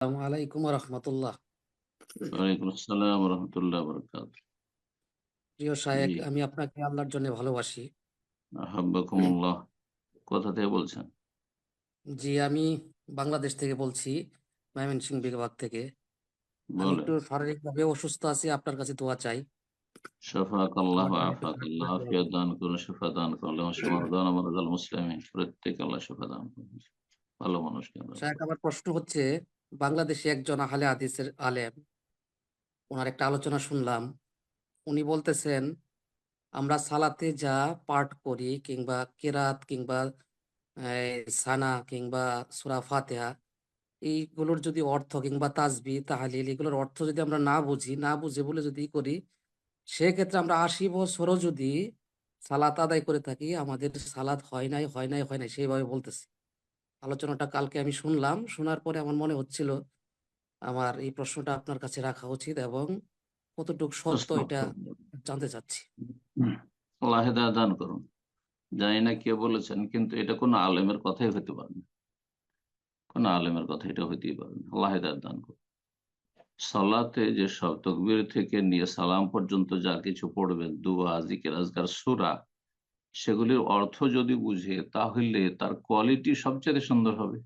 আসসালামু আলাইকুম রহমতুল্লাহ আসসালাম রহমতুল্লাহ বরকাত প্রিয় শায়েক আমি আপনাকে আল্লাহর জন্য ভালোবাসি। আহাব্বাকুমুল্লাহ। কোথা থেকে বলছেন? জি আমি বাংলাদেশ থেকে বলছি ময়মনসিংহ বিভাগ থেকে। আমি একটু শারীরিকভাবে অসুস্থ আছি আপনার কাছে দোয়া চাই। শাফাক আল্লাহ আমার আফাক আল্লাহ আফিয়াত দান করুন শিফা দান করুন এবং সমাধান আমাদের মুসলিমিন প্রত্যেক আল্লাহ শিফা দান করুন। ভালো মানুষকে দান শায়েক আমার প্রশ্ন হচ্ছে বাংলাদেশে একজন আহলে হাদিসের আলেম, ওনার একটা আলোচনা শুনলাম। উনি বলতেছেন, আমরা সালাতে যা পাঠ করি, কিংবা কেরাত, কিংবা সানা, কিংবা সূরা ফাতিহা, এইগুলোর যদি অর্থ কিংবা তাজবি তাহলিল, এগুলোর অর্থ যদি আমরা না বুঝি, না বুঝে বলে যদি করি, সেক্ষেত্রে আমরা আশি বছরও যদি সালাত আদায় করে থাকি, আমাদের সালাত হয় নাই হয় নাই হয় নাই, সেইভাবে বলতেছে। আলোচনাটা কালকে আমি শুনলাম। শোনার পরে আমার মনে হচ্ছিল আমার এই প্রশ্নটা আপনার কাছে রাখা উচিত এবং কতটুকু সত্য এটা জানতে চাচ্ছি। আল্লাহ দান করুন। জানি না কে বলেছেন কিন্তু এটা কোনো আলেমের কথাই হতে পারে না। কোনো আলেমের কথা এটা হইতেই পারে না। আল্লাহ দান করুন। সালাতে যে সব তকবীর থেকে নিয়ে সালাম পর্যন্ত যা কিছু পড়বেন দুয়া জিকির আজকার সুরা সেগুলির অর্থ যদি বুঝে, তাহলে তার কোয়ালিটি সবচেয়ে সুন্দর হবে।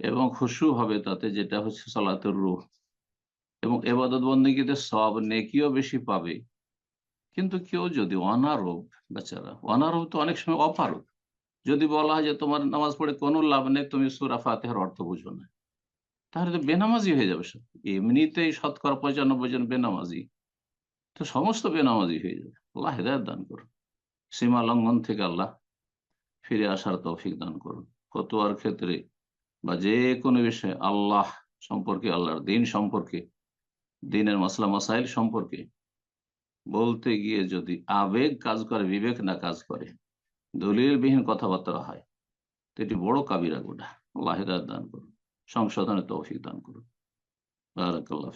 এবং খুশু হবে তাতে, যেটা হচ্ছে সালাতের রূহ। এবং এবাদত বন্দীগীতে সব নেকিও বেশি পাবে। কিন্তু কেউ যদি অনারোগ বেচারা অনারোগ তো অনেক সময় অপারগ। যদি বলা হয় যে তোমার নামাজ পড়ে কোনো লাভ নেই, তুমি সুরা ফাতেহার অর্থ বুঝো না। তাহলে তো বেনামাজি হয়ে যাবে সব। এমনিতেই শতকরা পঁচানব্বই জন বেনামাজি। তো সমস্ত বেনামাজি হয়ে যাবে। আল্লাহ হেদায়ত দান করুন সীমা লঙ্ঘন থেকে আল্লাহ ফিরে আসার তৌফিক দান করুন। ফতোয়ার ক্ষেত্রে বা যে কোনো বিষয়ে আল্লাহ সম্পর্কে, আল্লাহর দিন সম্পর্কে, দিনের মশলা মাসাইল সম্পর্কে বলতে গিয়ে যদি আবেগ কাজ করে, বিবেক না কাজ করে, দলিলবিহীন কথাবার্তা হয়, তো এটি বড় কাবিরা গোটা আল্লাহ দান করুন, সংশোধনের তৌফিক দান করুন। বারাকাল্লাহ